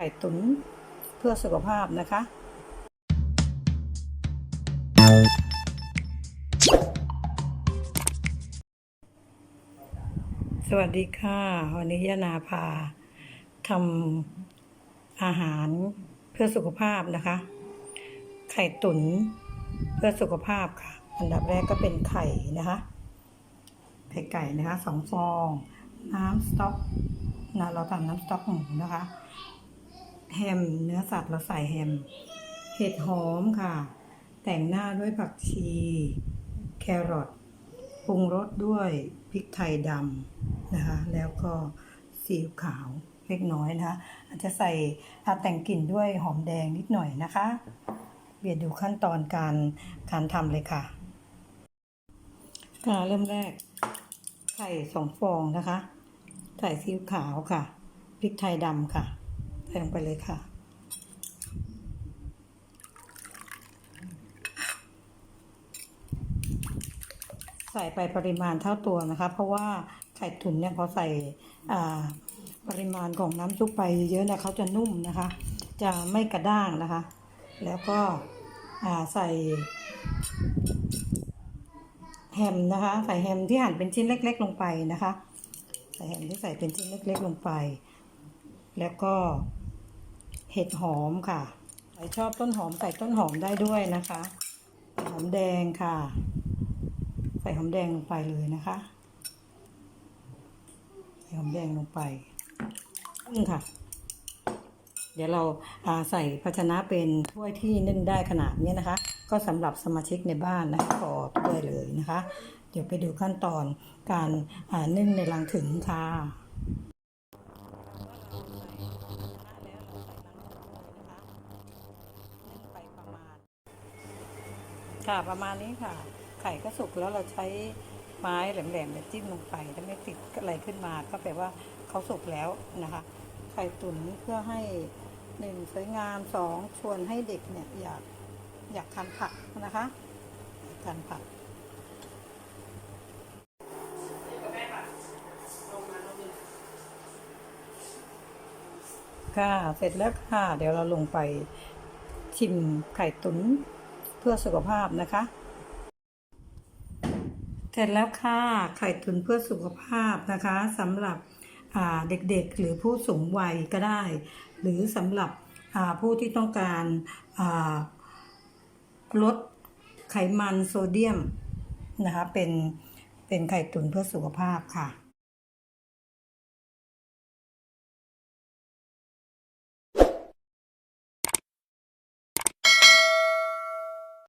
ไข่ตุ๋นเพื่อสุขภาพนะคะ สวัสดีค่ะ วันนี้ยานาพาทำอาหารเพื่อสุขภาพนะคะ ไข่ตุ๋นเพื่อสุขภาพค่ะ อันดับแรกก็เป็นไข่นะคะ ไข่ไก่นะคะสองฟอง น้ำสต๊อกนะเราทำน้ำสต๊อกหมูนะคะ แฮมเนื้อสัตว์เราใส่แฮม เห็ดหอมค่ะ แต่งหน้าด้วยผักชี แครอทปรุงรสด้วยพริกไทยดำนะคะ แล้วก็ซีอิ๊วขาวเล็กน้อยนะคะ อาจจะใส่อาแต่งกลิ่นด้วยหอมแดงนิดหน่อยนะคะเบียดดูขั้นตอนการการทำเลยค่ะค่ะเริ่มแรกไข่สองฟองนะคะ ใส่ซีอิ๊วขาวค่ะ พริกไทยดำค่ะ ใส่ลงไปเลยค่ะ ใส่ไปปริมาณเท่าตัวนะคะ เพราะว่าไข่ตุ๋นเนี่ยพอใส่ปริมาณของน้ำซุปไปเยอะนี่ยเขาจะนุ่มนะคะ จะไม่กระด้างนะคะ แล้วก็ใส่แฮมนะคะ ใส่แฮมที่หั่นเป็นชิ้นเล็ก ๆ ลงไปนะคะ ใส่แฮมที่ใส่เป็นชิ้นเล็ก ๆ ลงไป แล้วก็ เห็ดหอมค่ะใครชอบต้นหอมใส่ต้นหอมได้ด้วยนะคะ หอมแดงค่ะ ใส่หอมแดงลงไปเลยนะคะ ใส่หอมแดงลงไปนึ่งค่ะ เดี๋ยวเราาใส่ภาชนะเป็นถ้วยที่นึ่งได้ขนาดนี้นะคะ ก็สำหรับสมาชิกในบ้านนะคะพอถ้วยเลยนะคะ เดี๋ยวไปดูขั้นตอนการานึ่งในรังถึงค่ะ ค่ะ ประมาณนี้ค่ะ ไข่ก็สุกแล้วเราใช้ไม้แหลมๆเนี่ยจิ้มลงไปถ้าไม่ติดอะไรขึ้นมา ก็แปลว่าเขาสุกแล้วนะคะ ไข่ตุ๋นเพื่อให้หนึ่งสวยงามสองชวนให้เด็กเนี่ยอยากอยากทานผักนะคะทานผักค่ะ เสร็จแล้วค่ะ เดี๋ยวเราลงไปชิมไข่ตุ๋น เพื่อสุขภาพนะคะ เสร็จแล้วค่ะไข่ตุ๋นเพื่อสุขภาพนะคะสำหรับเด็กๆหรือผู้สูงวัยก็ได้ หรือสำหรับผู้ที่ต้องการลดไขมันโซเดียมนะคะเป็นเป็นไข่ตุ๋นเพื่อสุขภาพค่ะ